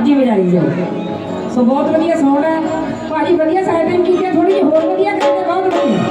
ਮਰਜ਼ੀ ਵਜਾਈ ਜਾਓ। ਸੋ ਬਹੁਤ ਵਧੀਆ ਸਾਊਂਡ ਹੈ ਭਾਜੀ ਵਧੀਆ ਸੈਟਿੰਗ ਕੀਤੀ ਹੈ ਥੋੜੀ ਜਿਹੀ ਹੋਰ ਵਧੀਆ ਕਰਦੇ ਬਹੁਤ ਵਧੀਆ।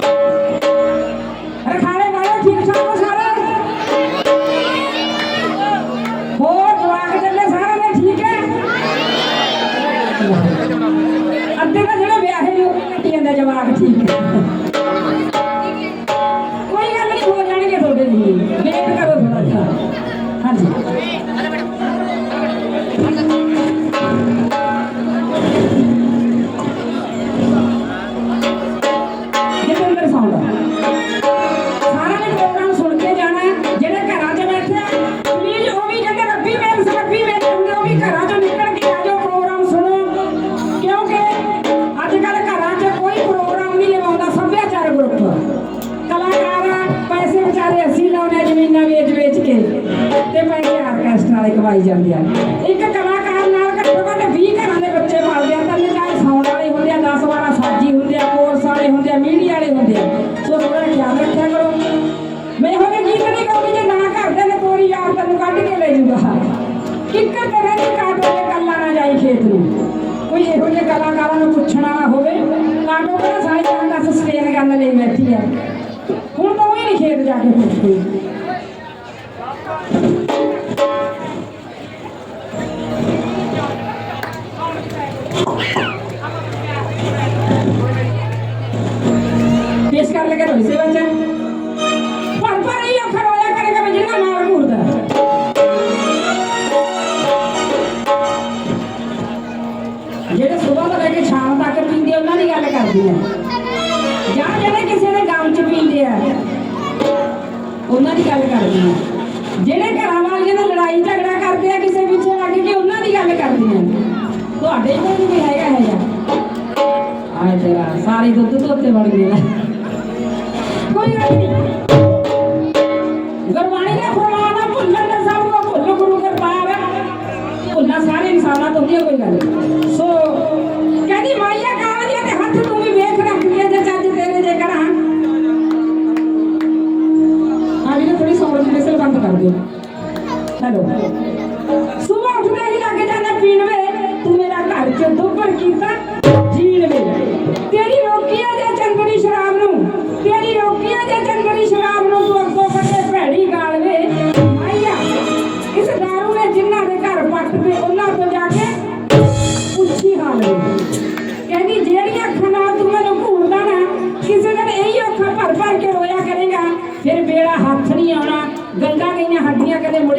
ਤੇ ਪੈਸੇ ਆਰਕੈਸਟਰਾ ਵਾਲੇ ਕਮਾਈ ਜਾਂਦੇ ਆ। ਇੱਕ ਕਲਾਕਾਰ ਨਾਲ ਘੱਟੋ ਘੱਟ 20 ਘਰਾਂ ਦੇ ਬੱਚੇ ਪਾਲਦੇ ਆ ਤਾਂ ਚਾਹੇ ਸਾਊਂਡ ਵਾਲੇ ਹੁੰਦੇ ਆ 10 12 ਸਾਜੀ ਹੁੰਦੇ ਆ ਕੋਰਸ ਵਾਲੇ ਹੁੰਦੇ ਆ ਮੀਡੀਆ ਵਾਲੇ ਹੁੰਦੇ ਆ। ਸੋ ਥੋੜਾ ਖਿਆਲ ਰੱਖਿਆ ਕਰੋ। ਮੈਂ ਇਹੋ ਜਿਹੇ ਗੀਤ ਨਹੀਂ ਗਾਉਂਦੀ ਜੇ ਨਾ ਕਰਦੇ ਨੇ ਤੋਰੀ ਯਾਰ ਤੈਨੂੰ ਕੱਢ ਕੇ ਲੈ ਜੂਗਾ। ਕਿੱਕਰ ਤੇ ਰਹਿੰਦੀ ਕਾਟੋ ਦੇ ਗੱਲਾਂ ਨਾ ਜਾਈ ਖੇਤ ਨੂੰ। ਕੋਈ ਇਹੋ ਜਿਹੇ ਕਲਾਕਾਰਾਂ ਨੂੰ ਪੁੱਛਣਾ ਨਾ ਹੋਵੇ, ਕਾਟੋ ਦਾ ਸਾਈ ਜਾਨ ਦਾ ਸਸਟੇਨ ਕਰਨ ਲਈ ਬੈਠੀ ਆ। ਹੁਣ ਤਾਂ ਉਹ ਹੀ ਨਹੀਂ ਖੇਤ ਜਾ ਕੇ ਪੁੱਛਦੀ। ਪੇਸ਼ ਕਰ ਲਗੇ ਰੋਈ ਸੇ ਬੱਚਾ ਪਰ ਪਰ ਇਹ ਅੱਖਰ ਹੋਇਆ ਕਰੇਗਾ ਮੈਂ ਜਿਹੜਾ ਨਾਲ ਜਿਹੜੇ ਸਵੇਰ ਤੋਂ ਲੈ ਕੇ ਸ਼ਾਮ ਤੱਕ ਪੀਂਦੇ ਆ, ਉਹਨਾਂ ਦੀ ਗੱਲ ਕਰਦੀ ਆ ਜਾਂ ਜਿਹੜੇ ਕਿਸੇ ਦੇ ਗਮ ਚ ਪੀਂਦੇ ਆ ਉਹਨਾਂ ਦੀ ਗੱਲ ਕਰਦੀ ਆ ਜਿਹੜੇ ਘਰਾਂ ਵਾਲੀਆਂ ਨਾਲ ਲੜਾਈ ਝਗੜਾ ਕਰਦੇ ਆ ਕਿਸੇ ਪਿੱਛੇ ਲੱਗ ਕੇ ਉਹਨਾਂ ਦੀ ਗੱਲ ਕਰਦੀ ਆ ਤੁਹਾਡੇ ਕੋਲ ਵੀ ਕੋਈ ਹੈਗਾ ਹੈਗਾ ਆਏ ਤੇਰਾ ਸਾਰੇ ਦੁੱਧ ਧੋਤੇ ਬਣ ਗਏ। ਮੇਰਾ ਘਰ ਕੀਤਾ, ਜੀਣ ਵੇ ਤੇਰੀ ਰੋਕੀ ਆ ਜੇ ਸ਼ਰਾਬ ਨੂੰ, ਤੇਰੀ ਰੋਕੀ ਆ ਜੇ ਸ਼ਰਾਬ ਨੂੰ ਤੂੰ ਅੱਗੋਂ ਕੱਢੇ ਭੈੜੀ ਗਾਲ ਵੇ। ਆਈਆ ਇਸ ਦਾਰੂ ਨੇ ਜਿਨ੍ਹਾਂ ਦੇ ਘਰ ਪੱਟ ਤੇ ਉਹਨਾਂ ਤੋਂ ਜਾ ਕੇ ਪੁੱਛੀ ਹਾਲ ਕਹਿੰਦੀ, ਜਿਹੜੀਆਂ ਅੱਖਾਂ ਨਾਲ ਤੂੰ ਮੈਨੂੰ ਘੂਰਦਾ ਨਾ, ਕਿਸੇ ਦਿਨ ਇਹੀ ਅੱਖਾਂ ਭਰ ਭਰ ਕੇ ਰੋਇਆ ਕਰੇਗਾ। ਫਿਰ ਬੇੜਾ ਹੱਥ ਨਹੀਂ ਆਉਣਾ ਗੰਗਾ ਗਈਆਂ ਹੱਡੀਆਂ ਕਦੇ ਮੁੜਿਆ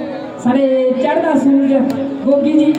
ਸਾਡੇ ਚੜ੍ਹਦਾ ਸੂਰਜ ਗੋਗੀ ਜੀ।